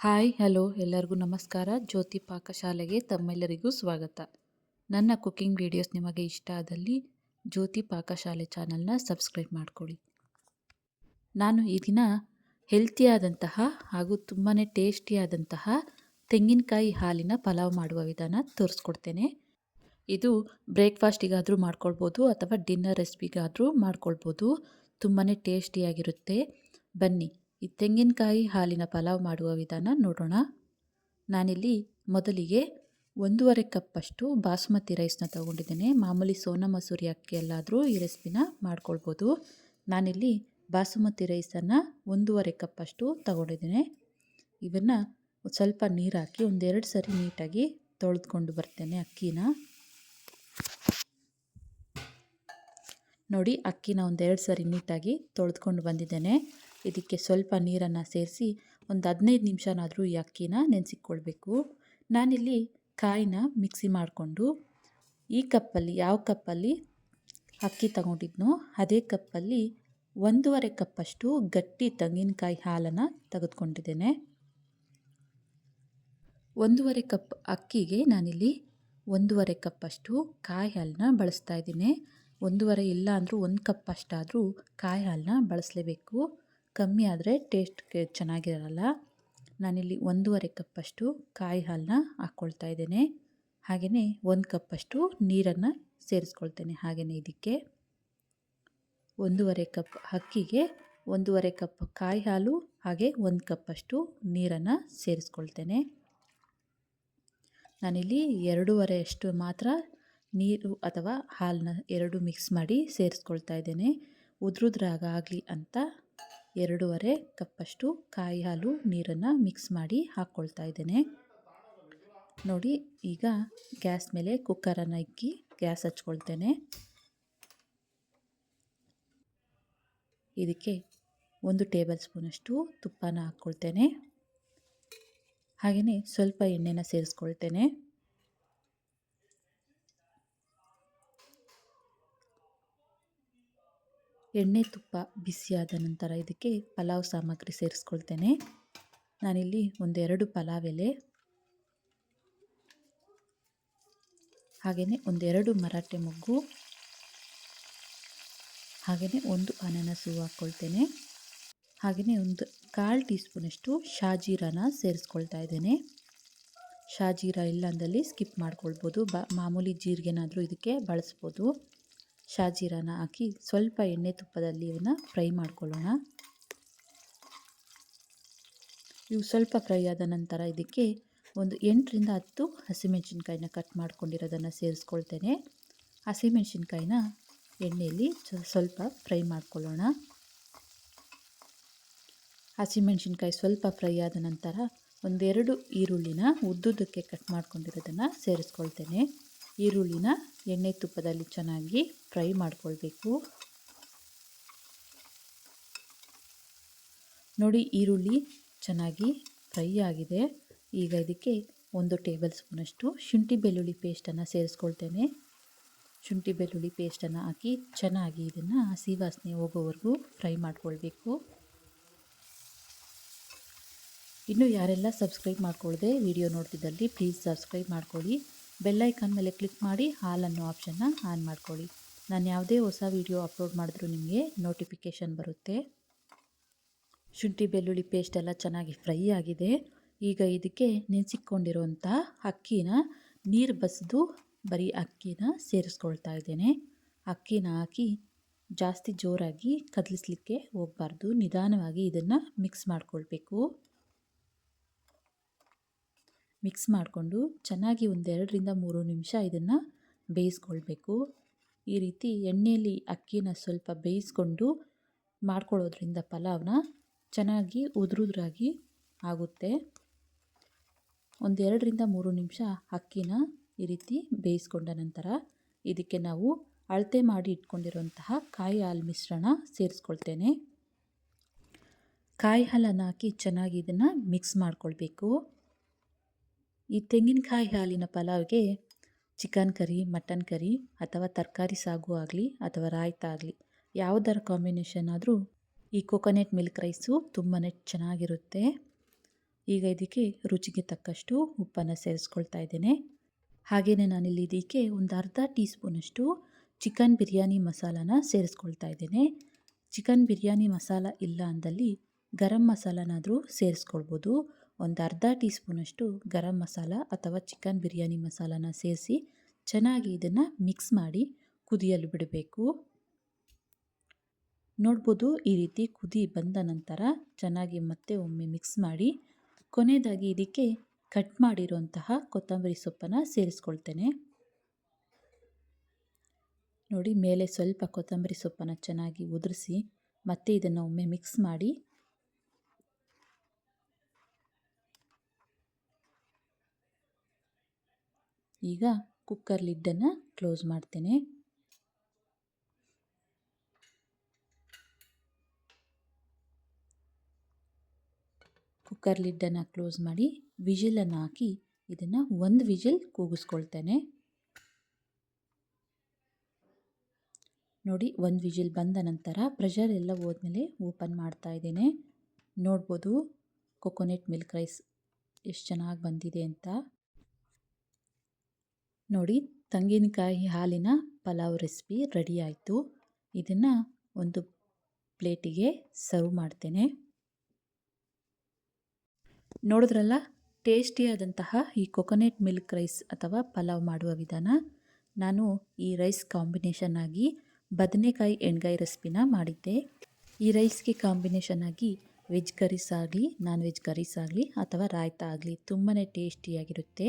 Hi, hello, ಎಲ್ಲರಿಗೂ ನಮಸ್ಕಾರ. ಜ್ಯೋತಿ ಪಾಕಶಾಲೆಗೆ ತಮ್ಮೆಲ್ಲರಿಗೂ ಸ್ವಾಗತ. ನನ್ನ ಕುಕ್ಕಿಂಗ್ ವಿಡಿಯೋಸ್ ನಿಮಗೆ ಇಷ್ಟ ಆದಲ್ಲಿ ಜ್ಯೋತಿ ಪಾಕಶಾಲೆ ಚಾನಲ್ನ ಸಬ್ಸ್ಕ್ರೈಬ್ ಮಾಡ್ಕೊಳ್ಳಿ. ನಾನು ಈ ದಿನ ಹೆಲ್ತಿಯಾದಂತಹ ಹಾಗೂ ತುಂಬಾ ಟೇಸ್ಟಿಯಾದಂತಹ ತೆಂಗಿನಕಾಯಿ ಹಾಲಿನ ಪಲಾವ್ ಮಾಡುವ ವಿಧಾನ ತೋರಿಸ್ಕೊಡ್ತೇನೆ. ಇದು ಬ್ರೇಕ್ಫಾಸ್ಟಿಗಾದರೂ ಮಾಡ್ಕೊಳ್ಬೋದು ಅಥವಾ ಡಿನ್ನರ್ ರೆಸಿಪಿಗಾದರೂ ಮಾಡ್ಕೊಳ್ಬೋದು. ತುಂಬಾ ಟೇಸ್ಟಿಯಾಗಿರುತ್ತೆ ಬನ್ನಿ. ಈ ತೆಂಗಿನಕಾಯಿ ಹಾಲಿನ ಪಲಾವ್ ಮಾಡುವ ವಿಧಾನ ನೋಡೋಣ. ನಾನಿಲ್ಲಿ ಮೊದಲಿಗೆ ಒಂದೂವರೆ ಕಪ್ಪಷ್ಟು ಬಾಸುಮತಿ ರೈಸ್ನ ತಗೊಂಡಿದ್ದೇನೆ. ಮಾಮೂಲಿ ಸೋನಾ ಮಸೂರಿ ಅಕ್ಕಿಯಲ್ಲಾದರೂ ಈ ರೆಸಿಪಿನ ಮಾಡ್ಕೊಳ್ಬೋದು. ನಾನಿಲ್ಲಿ ಬಾಸುಮತಿ ರೈಸನ್ನು ಒಂದೂವರೆ ಕಪ್ಪಷ್ಟು ತಗೊಂಡಿದ್ದೇನೆ. ಇವನ್ನು ಸ್ವಲ್ಪ ನೀರು ಹಾಕಿ ಒಂದೆರಡು ಸರಿ ನೀಟಾಗಿ ತೊಳೆದುಕೊಂಡು ಬರ್ತೇನೆ ಅಕ್ಕಿನ. ನೋಡಿ ಅಕ್ಕಿನ ಒಂದೆರಡು ಸರಿ ನೀಟಾಗಿ ತೊಳೆದುಕೊಂಡು ಬಂದಿದ್ದೇನೆ. ಇದಕ್ಕೆ ಸ್ವಲ್ಪ ನೀರನ್ನು ಸೇರಿಸಿ ಒಂದು ಹದಿನೈದು ನಿಮಿಷನಾದರೂ ಈ ಅಕ್ಕಿನ ನೆನೆಸಿಕೊಳ್ಬೇಕು. ನಾನಿಲ್ಲಿ ಕಾಯಿನ ಮಿಕ್ಸಿ ಮಾಡಿಕೊಂಡು ಈ ಕಪ್ಪಲ್ಲಿ ಯಾವ ಕಪ್ಪಲ್ಲಿ ಅಕ್ಕಿ ತಗೊಂಡಿದ್ನೋ ಅದೇ ಕಪ್ಪಲ್ಲಿ ಒಂದೂವರೆ ಕಪ್ಪಷ್ಟು ಗಟ್ಟಿ ತೆಂಗಿನಕಾಯಿ ಹಾಲನ್ನು ತೆಗೆದುಕೊಂಡಿದ್ದೇನೆ. ಒಂದೂವರೆ ಕಪ್ ಅಕ್ಕಿಗೆ ನಾನಿಲ್ಲಿ ಒಂದೂವರೆ ಕಪ್ಪಷ್ಟು ಕಾಯಿ ಹಾಲನ್ನ ಬಳಸ್ತಾ ಇದ್ದೀನಿ. ಒಂದೂವರೆ ಇಲ್ಲ ಅಂದರೂ ಒಂದು ಕಪ್ ಅಷ್ಟಾದರೂ ಕಾಯಿ ಹಾಲನ್ನ ಬಳಸಲೇಬೇಕು. ಕಮ್ಮಿ ಆದರೆ ಟೇಸ್ಟ್ ಚೆನ್ನಾಗಿರಲ್ಲ. ನಾನಿಲ್ಲಿ ಒಂದೂವರೆ ಕಪ್ಪಷ್ಟು ಕಾಯಿ ಹಾಲನ್ನ ಹಾಕ್ಕೊಳ್ತಾ ಇದ್ದೇನೆ. ಹಾಗೆಯೇ ಒಂದು ಕಪ್ಪಷ್ಟು ನೀರನ್ನು ಸೇರಿಸ್ಕೊಳ್ತೇನೆ ಹಾಗೆಯೇ ಇದಕ್ಕೆ. ಒಂದೂವರೆ ಕಪ್ ಅಕ್ಕಿಗೆ ಒಂದೂವರೆ ಕಪ್ ಕಾಯಿ ಹಾಲು, ಹಾಗೆ ಒಂದು ಕಪ್ಪಷ್ಟು ನೀರನ್ನು ಸೇರಿಸ್ಕೊಳ್ತೇನೆ. ನಾನಿಲ್ಲಿ ಎರಡೂವರೆ ಅಷ್ಟು ಮಾತ್ರ ನೀರು ಅಥವಾ ಹಾಲನ್ನ ಎರಡು ಮಿಕ್ಸ್ ಮಾಡಿ ಸೇರಿಸ್ಕೊಳ್ತಾ ಇದ್ದೇನೆ. ಉದುರುದ್ರಾಗ ಆಗಲಿ ಅಂತ ಎರಡೂವರೆ ಕಪ್ಪಷ್ಟು ಕಾಯಿ ಹಾಲು ನೀರನ್ನು ಮಿಕ್ಸ್ ಮಾಡಿ ಹಾಕ್ಕೊಳ್ತಾ ಇದ್ದೇನೆ. ನೋಡಿ, ಈಗ ಗ್ಯಾಸ್ ಮೇಲೆ ಕುಕ್ಕರನ್ನು ಇಕ್ಕಿ ಗ್ಯಾಸ್ ಹಚ್ಕೊಳ್ತೇನೆ. ಇದಕ್ಕೆ ಒಂದು ಟೇಬಲ್ ಸ್ಪೂನಷ್ಟು ತುಪ್ಪನ ಹಾಕ್ಕೊಳ್ತೇನೆ ಹಾಗೆಯೇ ಸ್ವಲ್ಪ ಎಣ್ಣೆನ ಸೇರಿಸ್ಕೊಳ್ತೇನೆ. ಎಣ್ಣೆ ತುಪ್ಪ ಬಿಸಿಯಾದ ನಂತರ ಇದಕ್ಕೆ ಪಲಾವ್ ಸಾಮಗ್ರಿ ಸೇರಿಸ್ಕೊಳ್ತೇನೆ. ನಾನಿಲ್ಲಿ ಒಂದೆರಡು ಪಲಾವ್ ಎಲೆ, ಹಾಗೆಯೇ ಒಂದೆರಡು ಮರಾಠೆ ಮೊಗ್ಗು, ಹಾಗೆಯೇ ಒಂದು ಅನನಸು ಹಾಕ್ಕೊಳ್ತೇನೆ. ಹಾಗೆಯೇ ಒಂದು ಕಾಲು ಟೀ ಸ್ಪೂನಷ್ಟು ಶಾಜೀರಾನ ಸೇರಿಸ್ಕೊಳ್ತಾ ಇದ್ದೇನೆ. ಶಾಜೀರಾ ಇಲ್ಲ ಅಂದಲ್ಲಿ ಸ್ಕಿಪ್ ಮಾಡ್ಕೊಳ್ಬೋದು. ಬ ಮಾಮೂಲಿ ಜೀರಿಗೆನಾದರೂ ಇದಕ್ಕೆ ಬಳಸ್ಬೋದು. ಶಾಜೀರಾನ ಹಾಕಿ ಸ್ವಲ್ಪ ಎಣ್ಣೆ ತುಪ್ಪದಲ್ಲಿ ಇವನ್ನ ಫ್ರೈ ಮಾಡ್ಕೊಳ್ಳೋಣ. ಇವು ಸ್ವಲ್ಪ ಫ್ರೈ ಆದ ನಂತರ ಇದಕ್ಕೆ ಒಂದು ಎಂಟರಿಂದ ಹತ್ತು ಹಸಿಮೆಣಸಿನ್ಕಾಯಿನ ಕಟ್ ಮಾಡ್ಕೊಂಡಿರೋದನ್ನು ಸೇರಿಸ್ಕೊಳ್ತೇನೆ. ಹಸಿಮೆಣಸಿನ್ಕಾಯಿನ ಎಣ್ಣೆಯಲ್ಲಿ ಸ್ವಲ್ಪ ಫ್ರೈ ಮಾಡ್ಕೊಳ್ಳೋಣ. ಹಸಿಮೆಣಸಿನ್ಕಾಯಿ ಸ್ವಲ್ಪ ಫ್ರೈ ಆದ ನಂತರ ಒಂದೆರಡು ಈರುಳ್ಳಿನ ಉದ್ದುದಕ್ಕೆ ಕಟ್ ಮಾಡ್ಕೊಂಡಿರೋದನ್ನು ಸೇರಿಸ್ಕೊಳ್ತೇನೆ. ಈರುಳ್ಳಿನ ಎಣ್ಣೆ ತುಪ್ಪದಲ್ಲಿ ಚೆನ್ನಾಗಿ ಫ್ರೈ ಮಾಡ್ಕೊಳ್ಬೇಕು. ನೋಡಿ ಈರುಳ್ಳಿ ಚೆನ್ನಾಗಿ ಫ್ರೈ ಆಗಿದೆ. ಈಗ ಇದಕ್ಕೆ ಒಂದು ಟೇಬಲ್ ಸ್ಪೂನಷ್ಟು ಶುಂಠಿ ಬೆಳ್ಳುಳ್ಳಿ ಪೇಸ್ಟನ್ನು ಸೇರಿಸ್ಕೊಳ್ತೇನೆ. ಶುಂಠಿ ಬೆಳ್ಳುಳ್ಳಿ ಪೇಸ್ಟನ್ನು ಹಾಕಿ ಚೆನ್ನಾಗಿ ಇದನ್ನು ಹಸಿ ಹೋಗೋವರೆಗೂ ಫ್ರೈ ಮಾಡ್ಕೊಳ್ಬೇಕು. ಇನ್ನು ಯಾರೆಲ್ಲ ಸಬ್ಸ್ಕ್ರೈಬ್ ಮಾಡ್ಕೊಳ್ಳದೆ ವಿಡಿಯೋ ನೋಡ್ತಿದ್ದಲ್ಲಿ ಪ್ಲೀಸ್ ಸಬ್ಸ್ಕ್ರೈಬ್ ಮಾಡ್ಕೊಳ್ಳಿ. ಬೆಲ್ಲೈಕನ್ ಮೇಲೆ ಕ್ಲಿಕ್ ಮಾಡಿ ಹಾಲನ್ನು ಆಪ್ಷನ್ನ ಆನ್ ಮಾಡ್ಕೊಳ್ಳಿ. ನಾನು ಯಾವುದೇ ಹೊಸ ವಿಡಿಯೋ ಅಪ್ಲೋಡ್ ಮಾಡಿದ್ರೂ ನಿಮಗೆ ನೋಟಿಫಿಕೇಷನ್ ಬರುತ್ತೆ. ಶುಂಠಿ, ಬೆಳ್ಳುಳ್ಳಿ ಪೇಸ್ಟ್ ಎಲ್ಲ ಚೆನ್ನಾಗಿ ಫ್ರೈ ಆಗಿದೆ. ಈಗ ಇದಕ್ಕೆ ನೆನೆಸಿಕೊಂಡಿರುವಂಥ ಅಕ್ಕಿನ ನೀರು ಬಸಿದು ಬರೀ ಅಕ್ಕಿನ ಸೇರಿಸ್ಕೊಳ್ತಾ ಇದ್ದೇನೆ. ಅಕ್ಕಿನ ಹಾಕಿ ಜಾಸ್ತಿ ಜೋರಾಗಿ ಕದಲಿಸ್ಲಿಕ್ಕೆ ಹೋಗಬಾರ್ದು. ನಿಧಾನವಾಗಿ ಇದನ್ನು ಮಿಕ್ಸ್ ಮಾಡ್ಕೊಳ್ಬೇಕು. ಮಿಕ್ಸ್ ಮಾಡಿಕೊಂಡು ಚೆನ್ನಾಗಿ ಒಂದೆರಡರಿಂದ ಮೂರು ನಿಮಿಷ ಇದನ್ನು ಬೇಯಿಸ್ಕೊಳ್ಬೇಕು. ಈ ರೀತಿ ಎಣ್ಣೆಯಲ್ಲಿ ಅಕ್ಕಿನ ಸ್ವಲ್ಪ ಬೇಯಿಸ್ಕೊಂಡು ಮಾಡ್ಕೊಳ್ಳೋದ್ರಿಂದ ಪಲಾವ್ನ ಚೆನ್ನಾಗಿ ಉದುರುದ್ರಾಗಿ ಆಗುತ್ತೆ. ಒಂದೆರಡರಿಂದ ಮೂರು ನಿಮಿಷ ಅಕ್ಕಿನ ಈ ರೀತಿ ಬೇಯಿಸ್ಕೊಂಡ ನಂತರ ಇದಕ್ಕೆ ನಾವು ಅಳತೆ ಮಾಡಿ ಇಟ್ಕೊಂಡಿರುವಂತಹ ಕಾಯಿ ಹಾಲು ಮಿಶ್ರಣ ಸೇರಿಸ್ಕೊಳ್ತೇನೆ. ಕಾಯಿ ಹಾಲನ್ನು ಹಾಕಿ ಚೆನ್ನಾಗಿ ಇದನ್ನು ಮಿಕ್ಸ್ ಮಾಡ್ಕೊಳ್ಬೇಕು. ಈ ತೆಂಗಿನಕಾಯಿ ಹಾಲಿನ ಪಲಾವ್ಗೆ ಚಿಕನ್ ಕರಿ, ಮಟನ್ ಕರಿ ಅಥವಾ ತರಕಾರಿ ಸಾಗು ಆಗಲಿ ಅಥವಾ ರಾಯ್ತ ಆಗಲಿ ಯಾವುದರ ಕಾಂಬಿನೇಷನ್ ಆದರೂ ಈ ಕೊಕೊನೆಟ್ ಮಿಲ್ಕ್ ರೈಸು ತುಂಬಾ ಚೆನ್ನಾಗಿರುತ್ತೆ. ಈಗ ಇದಕ್ಕೆ ರುಚಿಗೆ ತಕ್ಕಷ್ಟು ಉಪ್ಪನ್ನು ಸೇರಿಸ್ಕೊಳ್ತಾ ಇದ್ದೇನೆ. ಹಾಗೆಯೇ ನಾನಿಲ್ಲಿ ಇದಕ್ಕೆ ಒಂದು ಅರ್ಧ ಟೀ ಸ್ಪೂನಷ್ಟು ಚಿಕನ್ ಬಿರಿಯಾನಿ ಮಸಾಲಾನ ಸೇರಿಸ್ಕೊಳ್ತಾ ಇದ್ದೇನೆ. ಚಿಕನ್ ಬಿರಿಯಾನಿ ಮಸಾಲ ಇಲ್ಲ ಅಂದಲ್ಲಿ ಗರಂ ಮಸಾಲನಾದರೂ ಸೇರಿಸ್ಕೊಳ್ಬೋದು. ಒಂದು ಅರ್ಧ ಟೀ ಸ್ಪೂನಷ್ಟು ಗರಂ ಮಸಾಲ ಅಥವಾ ಚಿಕನ್ ಬಿರಿಯಾನಿ ಮಸಾಲಾನ ಸೇರಿಸಿ ಚೆನ್ನಾಗಿ ಇದನ್ನು ಮಿಕ್ಸ್ ಮಾಡಿ ಕುದಿಯಲು ಬಿಡಬೇಕು. ನೋಡ್ಬೋದು ಈ ರೀತಿ ಕುದಿ ಬಂದ ನಂತರ ಚೆನ್ನಾಗಿ ಮತ್ತೆ ಒಮ್ಮೆ ಮಿಕ್ಸ್ ಮಾಡಿ ಕೊನೆಯದಾಗಿ ಇದಕ್ಕೆ ಕಟ್ ಮಾಡಿರುವಂತಹ ಕೊತ್ತಂಬರಿ ಸೊಪ್ಪನ್ನು ಸೇರಿಸ್ಕೊಳ್ತೇನೆ. ನೋಡಿ, ಮೇಲೆ ಸ್ವಲ್ಪ ಕೊತ್ತಂಬರಿ ಸೊಪ್ಪನ್ನು ಚೆನ್ನಾಗಿ ಉದುರಿಸಿ ಮತ್ತೆ ಇದನ್ನು ಒಮ್ಮೆ ಮಿಕ್ಸ್ ಮಾಡಿ ಈಗ ಕುಕ್ಕರ್ ಲಿಡ್ಡನ್ನು ಕ್ಲೋಸ್ ಮಾಡ್ತೇನೆ. ಕುಕ್ಕರ್ ಲಿಡ್ಡನ್ನು ಕ್ಲೋಸ್ ಮಾಡಿ ವಿಜಿಲನ್ನು ಹಾಕಿ ಇದನ್ನು ಒಂದು ವಿಜಿಲ್ ಕೂಗಿಸ್ಕೊಳ್ತೇನೆ. ನೋಡಿ, ಒಂದು ವಿಜಿಲ್ ಬಂದ ನಂತರ ಪ್ರೆಷರ್ ಎಲ್ಲ ಹೋದ್ಮೇಲೆ ಓಪನ್ ಮಾಡ್ತಾ ಇದ್ದೇನೆ. ನೋಡ್ಬೋದು, ಕೊಕೊನೆಟ್ ಮಿಲ್ಕ್ ರೈಸ್ ಎಷ್ಟು ಚೆನ್ನಾಗಿ ಬಂದಿದೆ ಅಂತ. ನೋಡಿ, ತೆಂಗಿನಕಾಯಿ ಹಾಲಿನ ಪಲಾವ್ ರೆಸಿಪಿ ರೆಡಿ ಆಯಿತು. ಇದನ್ನು ಒಂದು ಪ್ಲೇಟಿಗೆ ಸರ್ವ್ ಮಾಡ್ತೇನೆ. ನೋಡಿದ್ರಲ್ಲ, ಟೇಸ್ಟಿಯಾದಂತಹ ಈ ಕೊಕೊನೆಟ್ ಮಿಲ್ಕ್ ರೈಸ್ ಅಥವಾ ಪಲಾವ್ ಮಾಡುವ ವಿಧಾನ. ನಾನು ಈ ರೈಸ್ ಕಾಂಬಿನೇಷನ್ ಆಗಿ ಬದನೆಕಾಯಿ ಎಣ್ಗಾಯಿ ರೆಸಿಪಿನ ಮಾಡಿದ್ದೆ. ಈ ರೈಸ್ಗೆ ಕಾಂಬಿನೇಷನ್ ಆಗಿ ವೆಜ್ ಕರೀಸ್ ಆಗಲಿ ನಾನ್ ವೆಜ್ ಕರೀಸ್ ಆಗಲಿ ಅಥವಾ ರಾಯ್ತಾ ಆಗಲಿ ತುಂಬಾ ಟೇಸ್ಟಿಯಾಗಿರುತ್ತೆ.